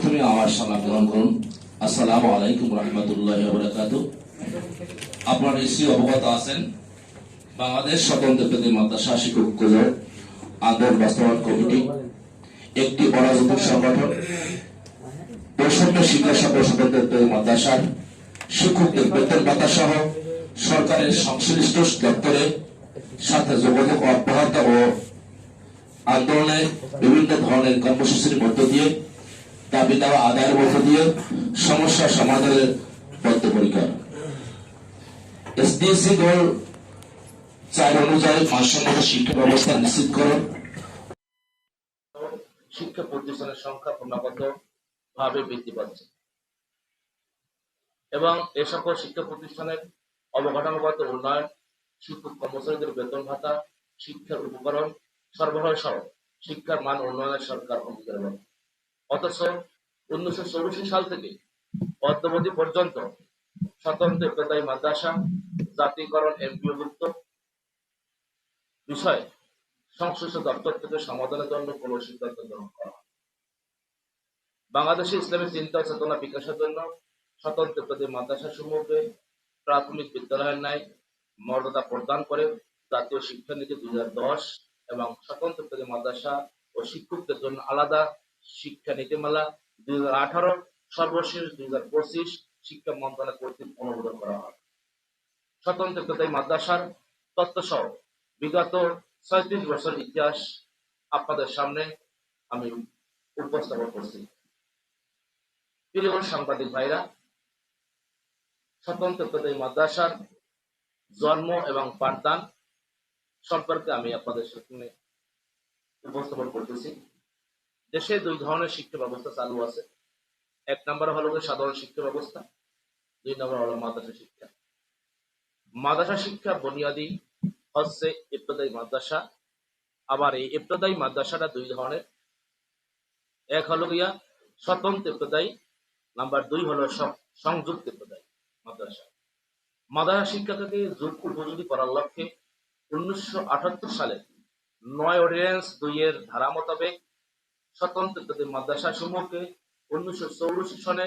প্রথমে আমার সালাম গ্রহণ করুন। আসসালামু আলাইকুম রহমতুল্লাহ বরকাত আপনারা নিশ্চয়ই অবগত আছেন, বাংলাদেশ স্বতন্ত্র প্রতি মাদ্রাসা শিক্ষক ঐক্যজোট আন্দোলন বাস্তবায়ন কমিটি, একটি অরাজনৈতিক সংগঠন বৈষম্য শিক্ষা সকল স্বতন্ত্র মাদ্রাসার শিক্ষকদের বেতন ভাতা সহ সরকারের সংশ্লিষ্ট দপ্তরে সাথে যোগাযোগ অব্যাহত ও আন্দোলনে বিভিন্ন ধরনের কর্মসূচির মধ্য দিয়ে দাবি দাওয়া, আদায়ের মধ্য দিয়ে সমস্যা সমাধানের বদ্ধপরিকর এসডিএসি গোল চার অনুযায়ী মানসম্মত শিক্ষা ব্যবস্থা নিশ্চিতকরণ শিক্ষা প্রতিষ্ঠানের সংখ্যা ক্রমাগত ভাবে বৃদ্ধি পাচ্ছে। এবং এ সকল শিক্ষা প্রতিষ্ঠানের অবকাঠামোগত উন্নয়ন, শিক্ষক কর্মচারীদের বেতন ভাতা, শিক্ষার উপকরণ, সরবরাহ সহ শিক্ষার মান উন্নয়নের সরকার অঙ্গীকারবদ্ধ অথচ উনিশশো সাল থেকে অদ্যবধি পর্যন্ত স্বতন্ত্র পেতাই মাদ্রাসা জাতীয়করণ এমপিওভুক্ত বিষয় সংশ্লিষ্ট দপ্তর থেকে সমাধানের জন্য কোনো সিদ্ধান্ত গ্রহণ করা বাংলাদেশে ইসলামী চিন্তা চেতনা বিকাশের জন্য স্বতন্ত্র প্রতি মাদ্রাসা সমূহকে প্রাথমিক বিদ্যালয়ের ন্যায় মর্যাদা প্রদান করে জাতীয় শিক্ষানীতি দুই দশ এবং স্বতন্ত্র মাদ্রাসা ও শিক্ষকদের জন্য আলাদা শিক্ষা নীতিমালা দুই হাজার আঠারো, সর্বশেষ দুই হাজার পঁচিশ শিক্ষা মন্ত্রণালয় কর্তৃক অনুমোদন করা হয়। স্বতন্ত্র প্রতি মাদ্রাসার তথ্য সহ বিগত ছয়ত্রিশ বছর ইতিহাস আপনাদের সামনে আমি উপস্থাপন করছি। প্রিয় সাংবাদিক ভাইরা স্বতন্ত্র প্রতি মাদ্রাসার জন্ম এবং পাঠদান সম্পর্কে আমি আপনাদের সামনে উপস্থাপন করতেছি। দেশে দুই ধরনের শিক্ষা ব্যবস্থা চালু আছে। এক নম্বর হলো সাধারণ শিক্ষা ব্যবস্থা, দুই নম্বর হলো মাদ্রাসা শিক্ষা। মাদ্রাসা শিক্ষা বুনিয়াদি হচ্ছে ইবতদায়ী মাদ্রাসা। আবার এই ইবতদায়ী মাদ্রাসাটা দুই ধরনের। এক হলো গিয়া স্বতন্ত্র ইবতদায়ী, নাম্বার দুই হলো সংযুক্ত ইবতদায়ী মাদ্রাসা। মাদ্রাসা শিক্ষাকে যোগ উপযোগী করার লক্ষ্যে উনিশশো আটাত্তর সালে নয় অর্ডিন্যান্স দুই এর ধারা মোতাবেক স্বতন্ত্র ইবতদায়ী মাদ্রাসা সমূহকে উনিশশো চৌরাশি সনে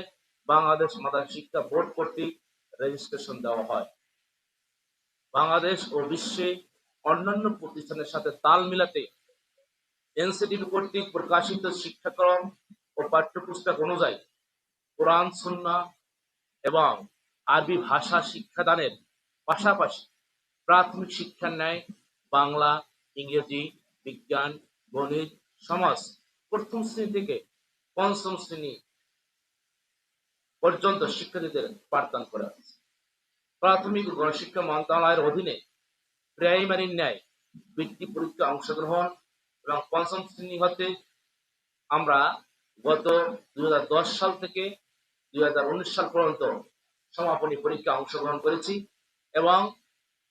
বাংলাদেশ মাদ্রাসা শিক্ষা বোর্ড কর্তৃক রেজিস্ট্রেশন দেওয়া হয়। বাংলাদেশ ও বিশ্বে অন্যান্য প্রতিষ্ঠানের সাথে তাল মিলাতে এনসিটিভি কর্তৃক প্রকাশিত শিক্ষাক্রম ও পাঠ্যপুস্তক অনুযায়ী কোরআন সুন্না এবং আরবি ভাষা শিক্ষাদানের পাশাপাশি প্রাথমিক শিক্ষার ন্যায় বাংলা, ইংরেজি, বিজ্ঞান, গণিত, সমাজ প্রথম শ্রেণি থেকে পঞ্চম শ্রেণি পর্যন্ত শিক্ষার্থীদের পাঠদান করা হয়েছে। প্রাথমিক গণশিক্ষা মন্ত্রণালয়ের অধীনে প্রাইমারির ন্যায় বৃত্তি পরীক্ষা অংশগ্রহণ এবং পঞ্চম শ্রেণি হতে আমরা গত দুই হাজার দশ সাল থেকে দুই হাজার উনিশ সাল পর্যন্ত সমাপনী পরীক্ষা অংশগ্রহণ করেছি এবং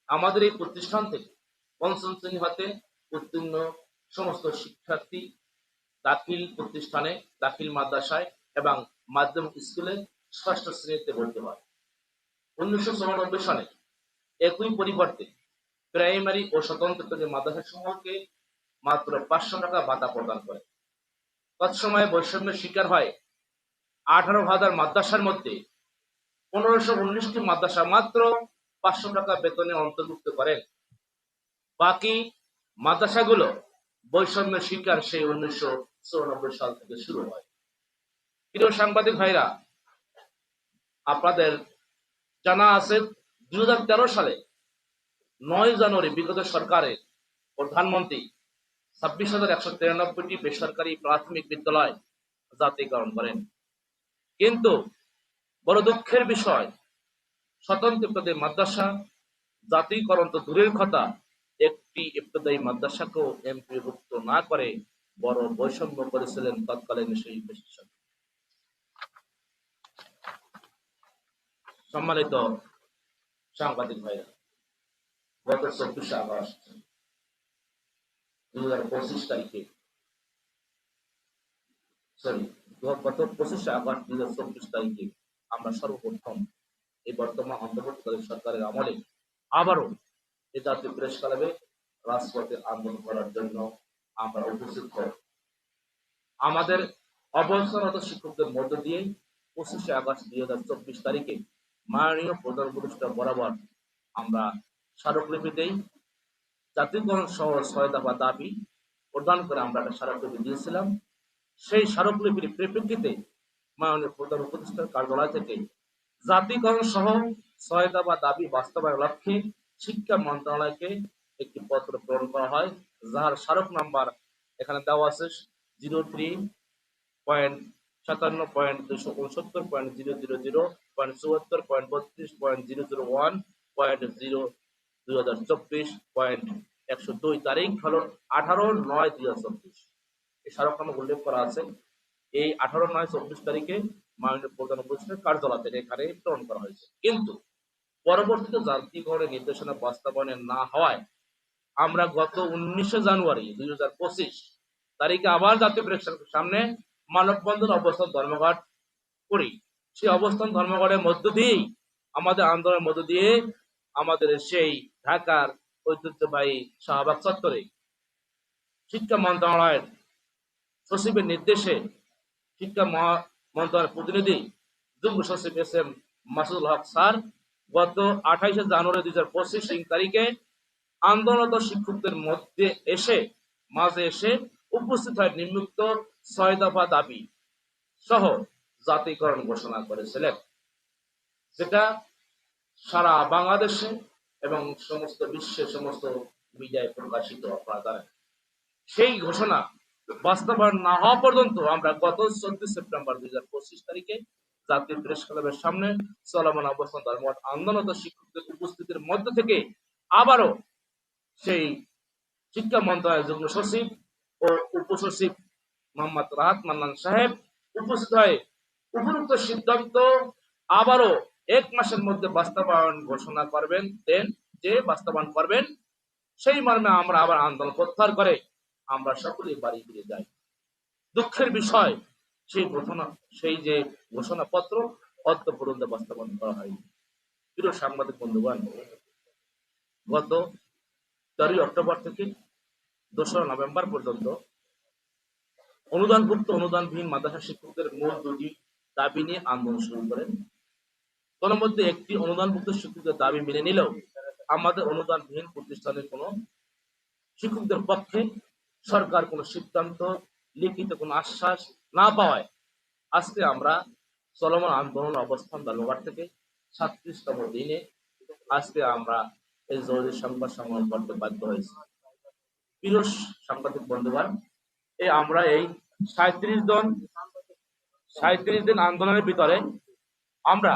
আমাদের এই প্রতিষ্ঠান থেকে পঞ্চম শ্রেণি হতে উত্তীর্ণ সমস্ত শিক্ষার্থী দাখিল প্রতিষ্ঠানে, দাখিল মাদ্রাসায় এবং মাধ্যমিক স্কুলে ষষ্ঠ শ্রেণীতে ভর্তি হয়। উনিশশো চৌরানব্বই সালে একই পরিবর্তে প্রাইমারি ও স্বতন্ত্র মাদ্রাসা সমূহকে মাত্র পাঁচশো টাকা ভাতা প্রদান করে। তৎসময়ে বৈষম্যের শিকার হয় আঠারো হাজার মাদ্রাসার মধ্যে পনেরোশো উনিশটি মাদ্রাসা মাত্র পাঁচশো টাকা বেতনে অন্তর্ভুক্ত করেন। বাকি মাদ্রাসাগুলো বৈষম্যের শিকার সেই উনিশশো চৌরানব্বই সাল থেকে শুরু হয়। প্রিয় সাংবাদিক ভাইরা, আপনাদের জানা আছে, দুই সালে নয় জানুয়ারি বিগত সরকারের প্রধানমন্ত্রী ছাব্বিশ হাজার একশো তিরানব্বইটি বেসরকারি প্রাথমিক বিদ্যালয় জাতীয়করণ করেন। কিন্তু বড় দুঃখের বিষয়, স্বতন্ত্র মাদ্রাসা জাতীয়করণ তো দূরের কথা, একটি ইবতদায়ী মাদ্রাসাকেও এমপিভুক্ত না করে বড় বৈষম্য করেছিলেন তৎকালীন সেই বিশেষজ্ঞ সম্মানিত সাংবাদিক ভাইরা, গত চব্বিশে আগস্ট দুই হাজার পঁচিশ তারিখে সরি গত পঁচিশে আগস্ট দুই হাজার চব্বিশ তারিখে আমরা সর্বপ্রথম এই বর্তমান অন্তর্বর্তীকালীন সরকারের আমলে আবারও এ জাতীয় প্রেস ক্লাবে রাজপথে আন্দোলন করার জন্য আমরা উপস্থিত হই আমাদের অবসররত শিক্ষকদের মধ্য দিয়ে পঁচিশে আগস্ট দুই হাজার চব্বিশ তারিখে মাননীয় প্রধান উপদেষ্টা বরাবর আমরা স্মারকলিপি দেই জাতীয়করণ সহ ছয় দফা দাবি প্রদান করে আমরা একটা স্মারকলিপি দিয়েছিলাম। সেই স্মারকলিপির প্রেক্ষিতে মাননীয় প্রধান উপদেষ্টার কার্যালয় থেকে জাতিকরণ সহ ছয় দফা দাবি বাস্তবায়ন লক্ষ্যে শিক্ষা মন্ত্রণালয়কে একটি পত্র প্রেরণ করা হয়। যার স্মারক নাম্বার এখানে দেওয়া আছে জিরো থ্রি পয়েন্ট সাতান্ন পয়েন্ট দুশো উনসত্তর point zero zero zero point চুয়াত্তর পয়েন্ট বত্রিশ point zero zero one point zero দুই হাজার চব্বিশ পয়েন্ট একশো দুই তারিখ হলো আঠারো নয় দুই হাজার চব্বিশ। এই স্মারকনামা উল্লেখ করা আছে। এই আঠারো নয় চব্বিশ তারিখে মাননীয় প্রধান উপদেষ্টার কার্যালয় থেকে এখানে প্রেরণ করা হয়েছে। কিন্তু পরবর্তীতে জাতীয়করণের নির্দেশনা বাস্তবায়নে না হওয়ায় আমরা গত উনিশে জানুয়ারি দুই হাজার পঁচিশ তারিখে আবার জাতীয় প্রেক্ষাগৃহের সামনে মানববন্ধন অবস্থান ধর্মঘট করি। সেই অবস্থান ধর্মঘটের মধ্য দিয়েই, আমাদের আন্দোলনের মধ্য দিয়ে আমাদের সেই ঢাকার ঐতিহ্যবাহী শাহবাগ চত্বরে শিক্ষা মন্ত্রণালয়ের সচিবের নির্দেশে শিক্ষা মন্ত্রণালয়ের প্রতিনিধি যুগ্ম সচিব S M Masudul Haque sir গত আঠাইশে জানুয়ারি দুই হাজার পঁচিশ তারিখে আন্দোলনরত শিক্ষকদের মধ্যে এসে, মাঝে এসে উপস্থিত হয় নিম্নুক্ত ছয় দফা দাবি সহ জাতীয়করণ ঘোষণা করেছিলেন, যেটা সারা বাংলাদেশে এবং সমস্ত বিশ্বের সমস্ত মিডিয়ায় প্রকাশিত আপনারা জানেন সেই ঘোষণা বাস্তবায়ন না হওয়া পর্যন্ত আমরা গত চোদ্দ সেপ্টেম্বর দুই হাজার পঁচিশ তারিখে জাতীয় প্রেস ক্লাবের সামনে চলমান অবস্থান ধর্মঘট আন্দোলনত শিক্ষকদের উপস্থিতির মধ্য থেকে আবারও সেই শিক্ষা মন্ত্রণালয়ের যুগ্ম সচিব ও উপসচিব মোহাম্মদ রাহাত মান্নান সাহেব উপস্থিত হয়ে উপরোক্ত সিদ্ধান্ত আবারও এক মাসের মধ্যে বাস্তবায়ন ঘোষণা করবেন, দেন যে বাস্তবায়ন করবেন, সেই মর্মে আমরা আবার আন্দোলন প্রত্যাহার করে আমরা সকলেই বাড়ি ফিরে যাই। দুঃখের বিষয়, সেই ঘোষণা, সেই যে ঘোষণাপত্র অর্থ পর্যন্ত বাস্তবায়ন করা হয়নি। প্রিয় সাংবাদিক বন্ধুগণ, গত তেরোই অক্টোবর থেকে দোসরা নভেম্বর পর্যন্ত অনুদানভুক্ত অনুদানবিহীন মাদ্রাসা শিক্ষকদের মূল দুটি দাবি নিয়ে আন্দোলন শুরু করেন তোর মধ্যে একটি অনুদানভুক্ত শিক্ষকদের দাবি মেনে নিলেও আমাদের অনুদানবিহীন প্রতিষ্ঠানের কোনো শিক্ষকদের পক্ষে সরকার কোনো সিদ্ধান্ত, লিখিত কোনো আশ্বাস না পাওয়ায় আজকে আমরা চলমান আন্দোলন অবস্থান ধর্মঘাট থেকে সাতত্রিশতম দিনে আজকে আমরা এই জরুরি সংবাদ সম্মেলন করতে বাধ্য হয়েছি। প্রিয় সাংবাদিক বন্ধুগণ, এই আমরা এই সাঁত্রিশ জন, সাঁত্রিশ দিন আন্দোলনের ভিতরে আমরা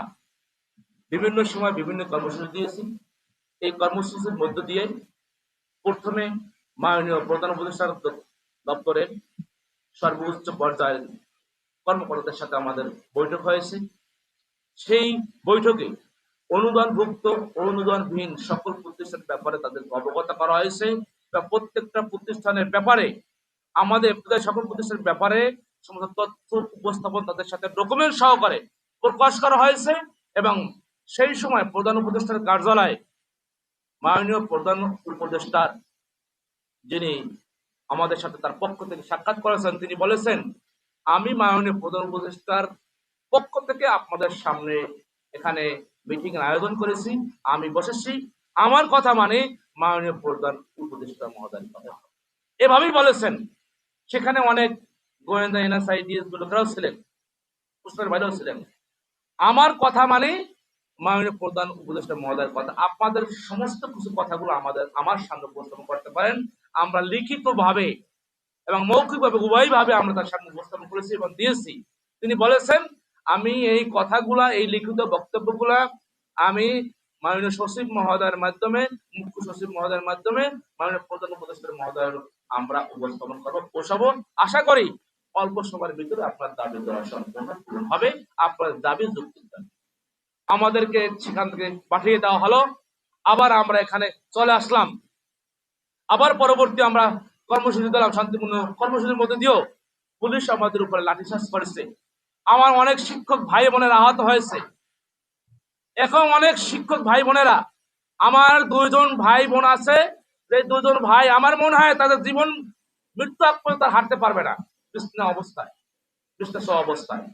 বিভিন্ন সময় বিভিন্ন কর্মসূচি দিয়েছি। এই কর্মসূচির মধ্য দিয়ে প্রথমে মাননীয় প্রধান উপদেষ্টার দপ্তরের সর্বোচ্চ পর্যায়ের কর্মকর্তাদের সাথে আমাদের বৈঠক হয়েছে। সেই বৈঠকে অনুদানভুক্ত ও অনুদানবিহীন সকল প্রতিষ্ঠানের ব্যাপারে তাদের অবগত করা হয়েছে। বা প্রত্যেকটা প্রতিষ্ঠানের ব্যাপারে, আমাদের সকল প্রতিষ্ঠানের ব্যাপারে সমস্ত তথ্য উপস্থাপন তাদের সাথে ডকুমেন্ট সহকারে প্রকাশ করা হয়েছে এবং সেই সময় প্রধান উপদেষ্টার কার্যালয়ে মাননীয় প্রধান উপদেষ্টার যিনি আমাদের সাথে তার পক্ষ থেকে সাক্ষাৎ করেছেন, তিনি বলেছেন, আমি মাননীয় প্রধান উপদেষ্টার পক্ষ থেকে আপনাদের সামনে এখানে মিটিং এর আয়োজন করেছি, আমি বসেছি। আমার কথা মানে মাননীয় প্রধান উপদেষ্টা মহোদয়ের কথা। এভাবেই বলেছেন। সেখানে অনেক গোয়েন্দা এনএসআই ডিএস লোকেরাও ছিলেন, প্রশ্নের বাইরেও ছিলেন। আমার কথা মানে মাননীয় প্রধান উপদেষ্টা মহোদয়ের কথা। আপনাদের সমস্ত কিছু কথাগুলো আমাদের, আমার সামনে উপস্থাপন করতে পারেন। আমরা লিখিতভাবে এবং মৌখিকভাবে, উভয়ভাবে আমরা তার সামনে উপস্থাপন করেছি এবং দিয়েছি। তিনি বলেছেন আমি এই কথাগুলা, এই লিখিত বক্তব্যগুলা আমি মাননীয় সচিব মহোদয়ের মাধ্যমে, মুখ্য সচিব মহোদয়ের মাধ্যমে, মাননীয় প্রধান উপদেষ্টার মহোদয়ের আমরা উপস্থাপন করব পোষাবো আশা করি অল্প সময়ের ভিতরে আপনার দাবি দেওয়া সম্পূর্ণ পূরণ হবে, আপনার দাবি যুক্তির দাবি আমাদেরকে সেখান থেকে পাঠিয়ে দেওয়া হলো। আবার আমরা এখানে চলে আসলাম। আবার পরবর্তী আমরা কর্মসূচি দিলাম শান্তিপূর্ণ কর্মসূচির মধ্যে দিয়েও পুলিশ আমাদের উপরে লাঠিচার্জ করেছে। আমার অনেক শিক্ষক ভাই বোনেরা আহত হয়েছে। এখন অনেক শিক্ষক ভাই বোনেরা, আমার দুইজন ভাই বোন আছে, যে দুজন ভাই আমার মনে হয় তাদের জীবন মৃত্যু আগ পর্যন্ত পারবে না, বিছানা অবস্থায় পৃষ্ঠ অবস্থায়।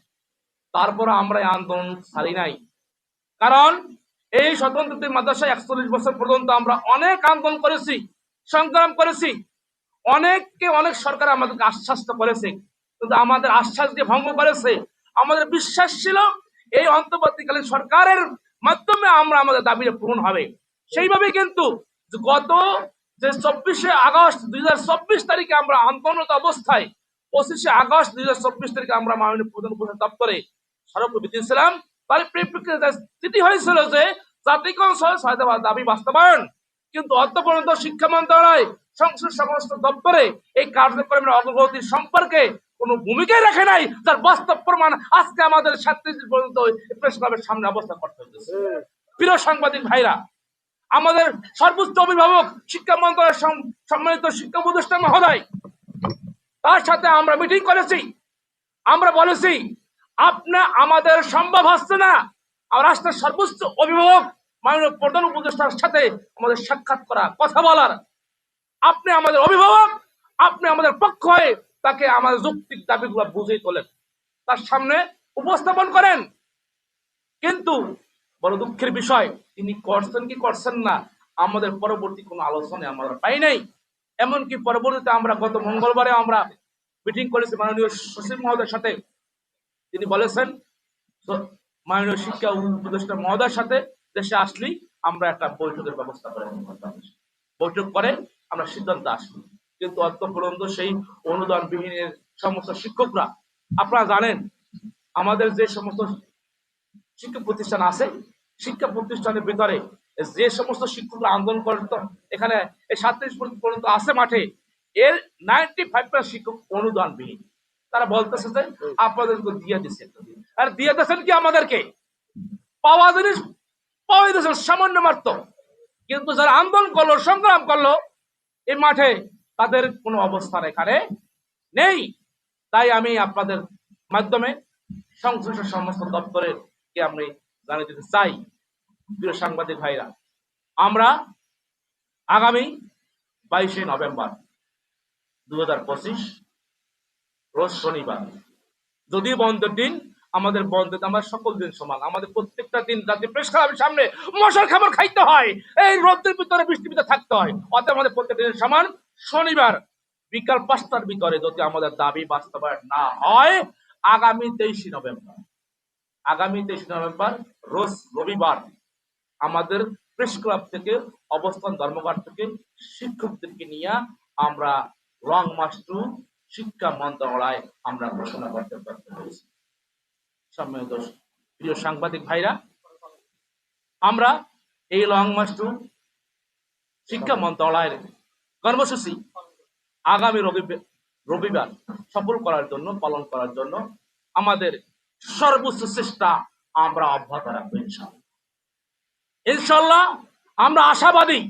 তারপর আমরা আন্দোলন ছাড়ি নাই। কারণ এই স্বতন্ত্র মাদ্রাসায় একচল্লিশ বছর পর্যন্ত আমরা অনেক আন্দোলন করেছি, সংগ্রাম করেছি। অনেককে অনেক সরকার আমাদেরকে আশ্বাস করেছে, কিন্তু আমাদের আশ্বাস দিয়ে ভঙ্গ করেছে আমাদের বিশ্বাস ছিল, এই অন্তর্বর্তীকালীন সরকারের মাধ্যমে আমরা আমাদের দাবিটা পূরণ হবে। সেইভাবে কিন্তু গত যে চব্বিশে আগস্ট দুই তারিখে আমরা আন্দোলনত অবস্থায়, পঁচিশে আগস্ট দুই হাজার চব্বিশ তারিখে আমরা মাননীয় প্রধান উপদেষ্টা দপ্তরে স্মারকলিপি দিয়েছিলাম তার পরিপ্রেক্ষিতে স্থিতি হয়েছিল যে জাতিগণ সহ দাবি বাস্তবায়ন, কিন্তু অত পর্যন্ত শিক্ষা মন্ত্রণালয় সংসদ সমস্ত দপ্তরে এই কার্যক্রমের অগ্রগতি সম্পর্কে কোনো ভূমিকাই রাখে নাই। তার বাস্তব প্রমাণ আজকে আমাদের ছাত্রী পর্যন্ত প্রেস ক্লাবের সামনে অবস্থা করতে হচ্ছে প্রিয় সাংবাদিক ভাইরা, আমাদের সর্বোচ্চ অভিভাবক শিক্ষা মন্ত্রণালয়ের সম- সম্মানিত শিক্ষা উপদেষ্টা মহোদয়, তার সাথে আমরা মিটিং করেছি। আমরা বলেছি, আপনি আমাদের সম্ভব হচ্ছে না। রাষ্ট্রের সর্বোচ্চ অভিভাবক, মাননীয় প্রধান উপদেষ্টার সাথে আমাদের সাক্ষাৎ করা, কথা বলার আপনি আমাদের অভিভাবক, আপনি আমাদের পক্ষ হয়ে তাকে আমাদের যৌক্তিক দাবিগুলো বুঝিয়ে তোলেন। তার সামনে উপস্থাপন করেন। কিন্তু বড় দুঃখের বিষয়, তিনি করছেন কি করছেন না, আমাদের পরবর্তী কোনো আলোচনায় আমরা পাই নাই। এমনকি পরবর্তীতে আমরা গত মঙ্গলবারে আমরা মিটিং করেছি মাননীয় সচিব মহোদয়ের সাথে। তিনি বলেছেন মাননীয় শিক্ষা উপদেষ্টা মহোদয়ের সাথে দেশে আসলেই আমরা একটা বৈঠকের ব্যবস্থা করে বৈঠক করে আমরা সিদ্ধান্ত আসব। কিন্তু অত পর্যন্ত সেই অনুদান বিহীনের সমস্ত শিক্ষকরা আপনারা জানেন আমাদের যে সমস্ত শিক্ষা প্রতিষ্ঠান আছে শিক্ষা প্রতিষ্ঠানের ভিতরে যে সমস্ত শিক্ষকরা আন্দোলন করত এখানে এই সাতত্রিশ পর্যন্ত আছে মাঠে এর নাইনটি ফাইভ শিক্ষক অনুদানবিহীন। তারা বলতেছে যে আপনাদেরকে দিয়ে দিচ্ছে আর দিয়ে দিচ্ছেন কি আমাদেরকে? পাওয়া জিনিস পাওয়া দিয়েছেন সামান্য মাত্র। কিন্তু যারা আন্দোলন করল সংগ্রাম করল এই মাঠে তাদের কোনো অবস্থান এখানে নেই। তাই আমি আপনাদের মাধ্যমে সংশ্লিষ্ট সমস্ত দপ্তরের কে আমি জানিয়ে দিতে চাই, প্রিয় সাংবাদিক ভাইরা। আমরা আগামী বাইশে নভেম্বর দু হাজার পঁচিশ, রোজ শনিবার যদি বন্ধের দিন আমাদের বন্ধের আমরা সকল দিন সমান। আমাদের প্রত্যেকটা দিন যাতে প্রেস ক্লাবের সামনে মশার খাবার খাইতে হয়। এই রোদের ভিতরে বৃষ্টির ভিতরে থাকতে হয়। অতএব আমাদের প্রত্যেকটা দিন সমান। শনিবার বিকাল পাঁচটার ভিতরে যদি আমাদের দাবি বাস্তবায়ন না হয়, আগামী তেইশে নভেম্বর, আগামী তেইশে নভেম্বর, রোজ রবিবার আমাদের প্রেস ক্লাব থেকে, অবস্থান ধর্মঘট থেকে, শিক্ষকদেরকে নিয়ে আমরা রং মাস্টু শিক্ষা মন্ত্রণালয় আমরা ঘোষণা করতে ব্যর্থ হয়েছি। সম্মানিত প্রিয় সাংবাদিক ভাইরা, আমরা এই লং মাস্টু শিক্ষা মন্ত্রণালয়ের কর্মসূচি আগামী রবিবার সফল করার জন্য, পালন করার জন্য আমাদের সর্বোচ্চ চেষ্টা আমরা অব্যাহত রাখব ইনশাল্লাহ ইনশাল্লাহ আমরা আশাবাদী।